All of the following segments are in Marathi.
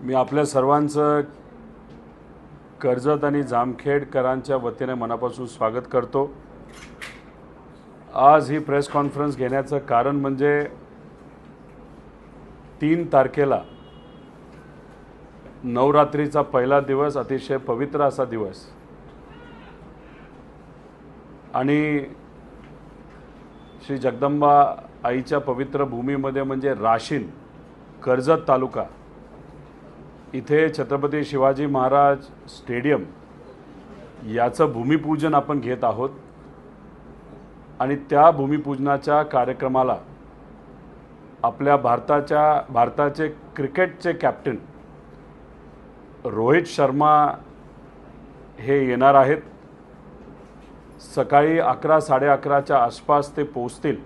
मी आपल्या सर्वांचं कर्जत आणि जामखेडकरांच्या वतीने मनापासून स्वागत करतो. आज ही प्रेस कॉन्फरन्स घेण्याचं कारण म्हणजे तीन तारखेला नवरात्रीचा पहिला दिवस अतिशय पवित्र असा दिवस. आणि श्री जगदंबा आईच्या पवित्र भूमीमध्ये म्हणजे राशीन कर्जत तालुका इथे छत्रपती शिवाजी महाराज स्टेडियम याचं भूमिपूजन आपण घेत आहोत. आणि त्या भूमिपूजनाच्या कार्यक्रमाला आपल्या भारताच्या भारताचे क्रिकेटचे कॅप्टन रोहित शर्मा हे येणार आहेत. सकाळी अकरा साडे अकराच्या आसपास ते पोचतील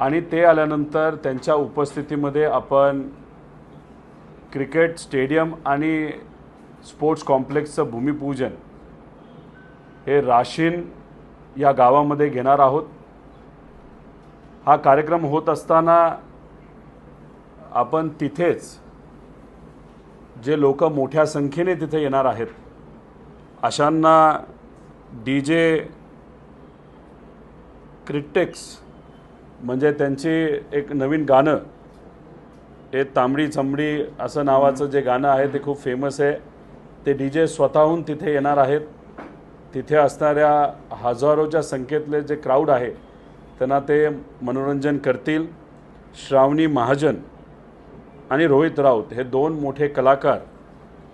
आणि ते आल्यानंतर त्यांच्या उपस्थितीमध्ये आपण क्रिकेट स्टेडियम आणि स्पोर्ट्स कॉम्प्लेक्सचं भूमिपूजन हे राशीन या गावामध्ये घेणार आहोत. हा कार्यक्रम होत असताना आपण तिथेच जे लोक मोठ्या संख्येने तिथे येणार आहेत अशांना डी जे क्रिटेक्स म्हणजे त्यांची एक नवीन गाणं हे तांबडी चांबडी असं नावाचं जे गाणं आहे ते खूप फेमस आहे. ते डी जे स्वतःहून तिथे येणार आहेत. तिथे असणाऱ्या हजारोच्या संख्येतले जे क्राऊड आहे त्यांना ते मनोरंजन करतील. श्रावणी महाजन आणि रोहित राऊत हे दोन मोठे कलाकार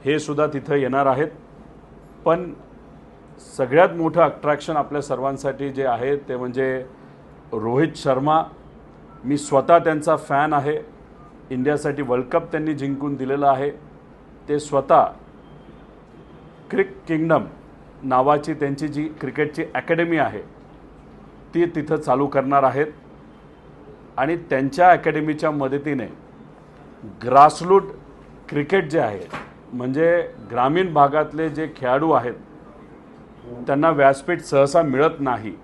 हे सुद्धा तिथं येणार आहेत. पण सगळ्यात मोठं अट्रॅक्शन आपल्या सर्वांसाठी जे आहे ते म्हणजे रोहित शर्मा. मी स्वतः त्यांचा फॅन आहे. इंडियासाठी वर्ल्ड कप त्यांनी जिंकून दिलेलं आहे. ते स्वतः क्रिक किंगडम नावाची त्यांची जी क्रिकेटची अकॅडमी आहे ती तिथं चालू करणार आहेत. आणि त्यांच्या अकॅडमीच्या मदतीने ग्रासरूट क्रिकेट जे आहे म्हणजे ग्रामीण भागातले जे खेळाडू आहेत त्यांना व्यासपीठ सहसा मिळत नाही.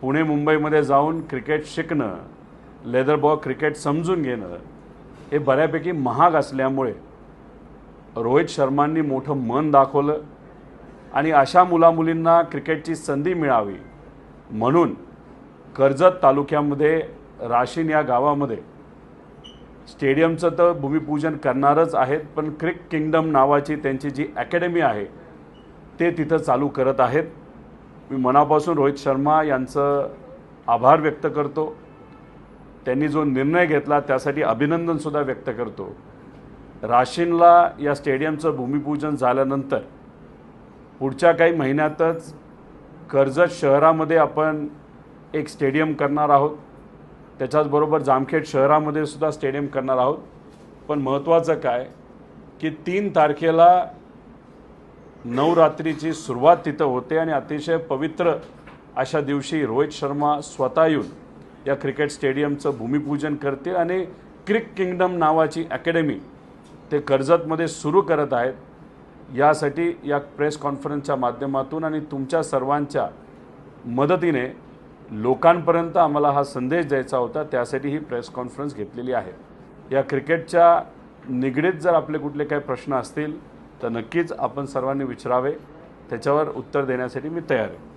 पुणे मुंबईमध्ये जाऊन क्रिकेट शिकणं लेदरबॉल क्रिकेट समजून घेणं हे बऱ्यापैकी महाग असल्यामुळे रोहित शर्मांनी मोठं मन दाखवलं आणि अशा मुलामुलींना क्रिकेटची संधी मिळावी म्हणून कर्जत तालुक्यामध्ये राशीन या गावामध्ये स्टेडियमचं तर भूमिपूजन करणारच आहेत पण क्रिक किंगडम नावाची त्यांची जी अकॅडमी आहे ते तिथं चालू करत आहेत. मी मनापासून रोहित शर्मा यांचं आभार व्यक्त करतो. त्यांनी जो निर्णय घेतला त्यासाठी अभिनंदनसुद्धा व्यक्त करतो. राशीनला या स्टेडियमचं भूमिपूजन झाल्यानंतर पुढच्या काही महिन्यातच कर्जत शहरामध्ये आपण एक स्टेडियम करणार आहोत. त्याच्याचबरोबर जामखेड शहरामध्ये सुद्धा स्टेडियम करणार आहोत. पण महत्त्वाचं काय? की तीन तारखेला नवरात्रीची सुरुवात तिथं होते आणि अतिशय पवित्र अशा दिवशी रोहित शर्मा स्वतः येऊन या क्रिकेट स्टेडियमचं भूमिपूजन करतील आणि क्रिक किंगडम नावाची अकॅडमी ते कर्जतमध्ये सुरू करत आहेत. यासाठी या प्रेस कॉन्फरन्सच्या माध्यमातून आणि तुमच्या सर्वांच्या मदतीने लोकांपर्यंत आम्हाला हा संदेश द्यायचा होता. त्यासाठी ही प्रेस कॉन्फरन्स घेतलेली आहे. या क्रिकेटच्या निगडीत जर आपले कुठले काही प्रश्न असतील तर नक्कीच आपण सर्वांनी विचारावे. त्याच्यावर उत्तर देण्यासाठी मी तयार आहे.